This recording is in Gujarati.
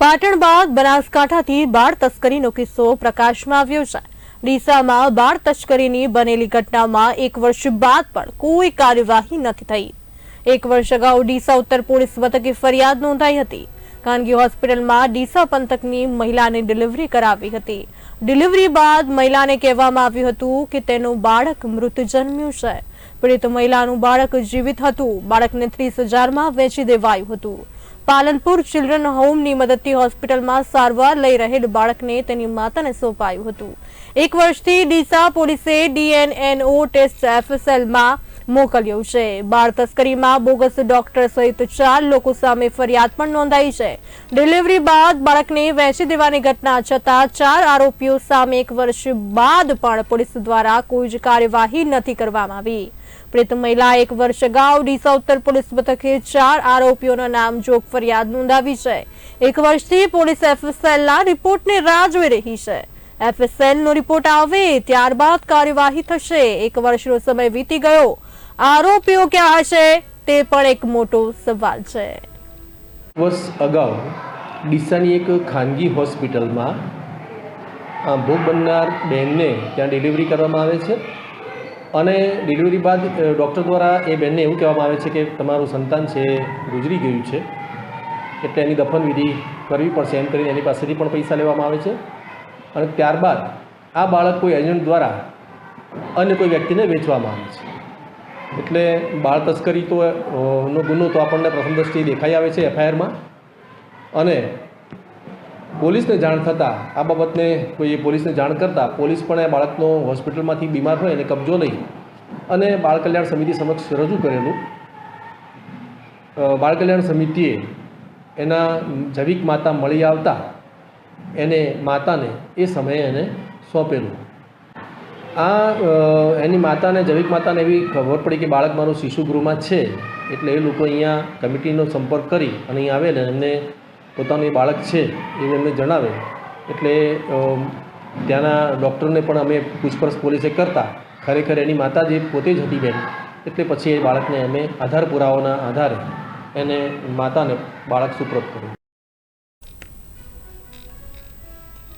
પાટણ બાદ બનાસકાંઠાથી બાળ તસ્કરીનો કિસ્સો પ્રકાશમાં આવ્યો છે. ડીસામાં બાળ તસ્કરીની બનેલી ઘટનામાં એક વર્ષ બાદ પણ કોઈ કાર્યવાહી નથી થઈ. એક વર્ષ અગાઉ ડીસા ઉત્તર પોલીસ મથકે ફરિયાદ નોંધાઈ હતી. ખાનગી હોસ્પિટલમાં ડીસા પંથકની મહિલાને ડિલિવરી કરાવી હતી. ડિલિવરી બાદ મહિલાને કહેવામાં આવ્યું હતું કે તેનું બાળક મૃત જન્મ્યું છે. પીડિત મહિલાનું બાળક જીવિત હતું. બાળકને ત્રીસ હજારમાં વેચી દેવાયું હતું. પાલનપુર ચિલ્ડ્રન હોમની મદદથી હોસ્પિટલમાં સારવાર લઈ રહેલ બાળકને તેની માતાને સોંપાયું હતું. એક વર્ષથી ડીસા પોલીસે ડીએનએનઓ ટેસ્ટ એફએસએલમાં મોકલ્યું છે. બાળ તસ્કરીમાં બોગસ ડોક્ટર સહિત ચાર લોકો સામે ફરિયાદ પણ નોંધાઈ છે. ડિલિવરી બાદ બાળકને વહેંચી દેવાની ઘટના છતાં ચાર આરોપીઓ સામે એક વર્ષ બાદ પણ પોલીસ દ્વારા કોઈ જ કાર્યવાહી નથી કરવામાં આવી. પીડિત મહિલા એક વર્ષ અગાઉ ડીસા ઉત્તર પોલીસ મથકે ચાર આરોપીઓના નામ જોગ ફરિયાદ નોંધાવી છે. એક વર્ષથી પોલીસ એફએસએલના રિપોર્ટને રાહ જોઈ રહી છે. એફએસએલનો રિપોર્ટ આવે ત્યારબાદ કાર્યવાહી થશે. એક વર્ષનો સમય વીતી ગયો. આરોપીઓ ક્યાં હશે તે પણ એક મોટો સવાલ છે. વર્ષ અગાઉ ડીસાની એક ખાનગી હોસ્પિટલમાં ભોગ બનનાર બહેનને ત્યાં ડિલિવરી કરવામાં આવે છે અને ડિલિવરી બાદ ડૉક્ટર દ્વારા એ બહેનને એવું કહેવામાં આવે છે કે તમારું સંતાન છે, ગુજરી ગયું છે, એટલે એની દફનવિધિ કરવી પડશે એમ કરીને એની પાસેથી પણ પૈસા લેવામાં આવે છે. અને ત્યારબાદ આ બાળક કોઈ એજન્ટ દ્વારા અન્ય કોઈ વ્યક્તિને વેચવામાં આવે છે. એટલે બાળ તસ્કરી તો નો ગુનો તો આપણને પ્રથમ દ્રષ્ટિએ દેખાઈ આવે છે એફઆઈઆરમાં. અને પોલીસને જાણ થતાં, આ બાબતને કોઈ પોલીસને જાણ કરતાં, પોલીસ પણ એ બાળકનો હોસ્પિટલમાંથી બીમાર હોય એને કબજો લઈ અને બાળ કલ્યાણ સમિતિ સમક્ષ રજૂ કરેલું. બાળ કલ્યાણ સમિતિએ એના જૈવિક માતા મળી આવતા, એને માતાને એ સમયે એને સોંપેલું. આ એની માતાને, જૈવિક માતાને એવી ખબર પડી કે બાળક મારું શિશુગૃહમાં છે, એટલે એ લોકો અહીંયા કમિટીનો સંપર્ક કરી અને અહીં આવે ને એમને પોતાનું એ બાળક છે એવું એમને જણાવે એટલે ત્યાંના ડૉક્ટરને પણ અમે પૂછપરછ પોલીસે કરતા. ખરેખર એની માતા જે પોતે જ હતી બેન, એટલે પછી એ બાળકને અમે આધાર પુરાવાના આધારે એને માતાને બાળક સુપ્રત કર્યું.